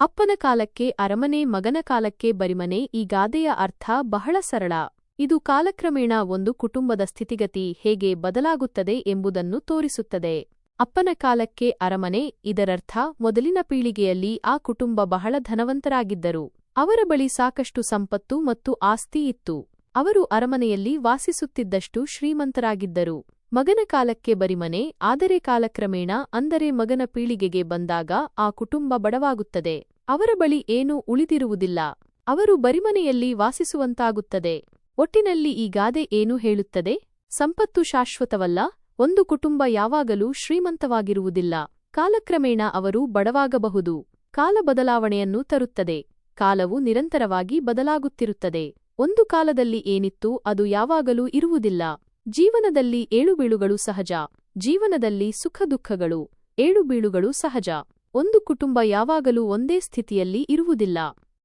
ಅಪ್ಪನ ಕಾಲಕ್ಕೆ ಅರಮನೆ ಮಗನ ಕಾಲಕ್ಕೆ ಬರಿಮನೆ ಈ ಗಾದೆಯ ಅರ್ಥ ಬಹಳ ಸರಳ. ಇದು ಕಾಲಕ್ರಮೇಣ ಒಂದು ಕುಟುಂಬದ ಸ್ಥಿತಿಗತಿ ಹೇಗೆ ಬದಲಾಗುತ್ತದೆ ಎಂಬುದನ್ನು ತೋರಿಸುತ್ತದೆ. ಅಪ್ಪನ ಕಾಲಕ್ಕೆ ಅರಮನೆ, ಇದರರ್ಥ ಮೊದಲಿನ ಪೀಳಿಗೆಯಲ್ಲಿ ಆ ಕುಟುಂಬ ಬಹಳ ಧನವಂತರಾಗಿದ್ದರು. ಅವರ ಬಳಿ ಸಾಕಷ್ಟು ಸಂಪತ್ತು ಮತ್ತು ಆಸ್ತಿ ಇತ್ತು. ಅವರು ಅರಮನೆಯಲ್ಲಿ ವಾಸಿಸುತ್ತಿದ್ದಷ್ಟು ಶ್ರೀಮಂತರಾಗಿದ್ದರು. ಮಗನ ಕಾಲಕ್ಕೆ ಬರಿಮನೆ, ಆದರೆ ಕಾಲಕ್ರಮೇಣ ಅಂದರೆ ಮಗನ ಪೀಳಿಗೆಗೆ ಬಂದಾಗ ಆ ಕುಟುಂಬ ಬಡವಾಗುತ್ತದೆ. ಅವರ ಬಳಿ ಏನೂ ಉಳಿದಿರುವುದಿಲ್ಲ. ಅವರು ಬರಿಮನೆಯಲ್ಲಿ ವಾಸಿಸುವಂತಾಗುತ್ತದೆ. ಒಟ್ಟಿನಲ್ಲಿ ಈ ಗಾದೆ ಏನು ಹೇಳುತ್ತದೆ? ಸಂಪತ್ತು ಶಾಶ್ವತವಲ್ಲ, ಒಂದು ಕುಟುಂಬ ಯಾವಾಗಲೂ ಶ್ರೀಮಂತವಾಗಿರುವುದಿಲ್ಲ. ಕಾಲಕ್ರಮೇಣ ಅವರು ಬಡವಾಗಬಹುದು. ಕಾಲ ಬದಲಾವಣೆಯನ್ನು ತರುತ್ತದೆ. ಕಾಲವು ನಿರಂತರವಾಗಿ ಬದಲಾಗುತ್ತಿರುತ್ತದೆ. ಒಂದು ಕಾಲದಲ್ಲಿ ಏನಿತ್ತು ಅದು ಯಾವಾಗಲೂ ಇರುವುದಿಲ್ಲ. ಜೀವನದಲ್ಲಿ ಏಳುಬೀಳುಗಳು ಸಹಜ, ಜೀವನದಲ್ಲಿ ಸುಖ ದುಃಖಗಳು ಏಳುಬೀಳುಗಳು ಸಹಜ. ಒಂದು ಕುಟುಂಬ ಯಾವಾಗಲೂ ಒಂದೇ ಸ್ಥಿತಿಯಲ್ಲಿ ಇರುವುದಿಲ್ಲ.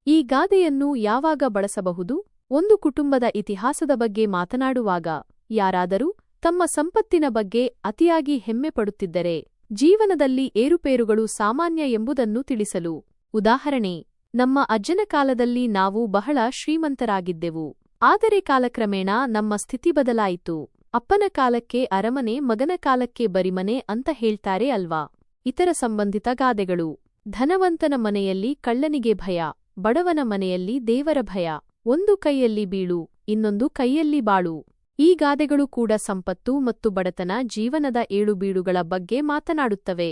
ಈ ಗಾದೆಯನ್ನು ಯಾವಾಗ ಬಳಸಬಹುದು? ಒಂದು ಕುಟುಂಬದ ಇತಿಹಾಸದ ಬಗ್ಗೆ ಮಾತನಾಡುವಾಗ, ಯಾರಾದರೂ ತಮ್ಮ ಸಂಪತ್ತಿನ ಬಗ್ಗೆ ಅತಿಯಾಗಿ ಹೆಮ್ಮೆಪಡುತ್ತಿದ್ದರೆ ಜೀವನದಲ್ಲಿ ಏರುಪೇರುಗಳು ಸಾಮಾನ್ಯ ಎಂಬುದನ್ನು ತಿಳಿಸಲು. ಉದಾಹರಣೆ, ನಮ್ಮ ಅಜ್ಜನ ಕಾಲದಲ್ಲಿ ನಾವು ಬಹಳ ಶ್ರೀಮಂತರಾಗಿದ್ದೆವು. ಆದರೆ ಕಾಲಕ್ರಮೇಣ ನಮ್ಮ ಸ್ಥಿತಿ ಬದಲಾಯಿತು. ಅಪ್ಪನ ಕಾಲಕ್ಕೆ ಅರಮನೆ, ಮಗನ ಕಾಲಕ್ಕೆ ಬರಿಮನೆ ಅಂತ ಹೇಳ್ತಾರೆ ಅಲ್ವಾ? ಇತರ ಸಂಬಂಧಿತ ಗಾದೆಗಳು. ಧನವಂತನ ಮನೆಯಲ್ಲಿ ಕಳ್ಳನಿಗೆ ಭಯ, ಬಡವನ ಮನೆಯಲ್ಲಿ ದೇವರ ಭಯ. ಒಂದು ಕೈಯಲ್ಲಿ ಬೀಳು, ಇನ್ನೊಂದು ಕೈಯಲ್ಲಿ ಬಾಳು. ಈ ಗಾದೆಗಳು ಕೂಡ ಸಂಪತ್ತು ಮತ್ತು ಬಡತನ, ಜೀವನದ ಏಳುಬೀಳುಗಳ ಬಗ್ಗೆ ಮಾತನಾಡುತ್ತವೆ.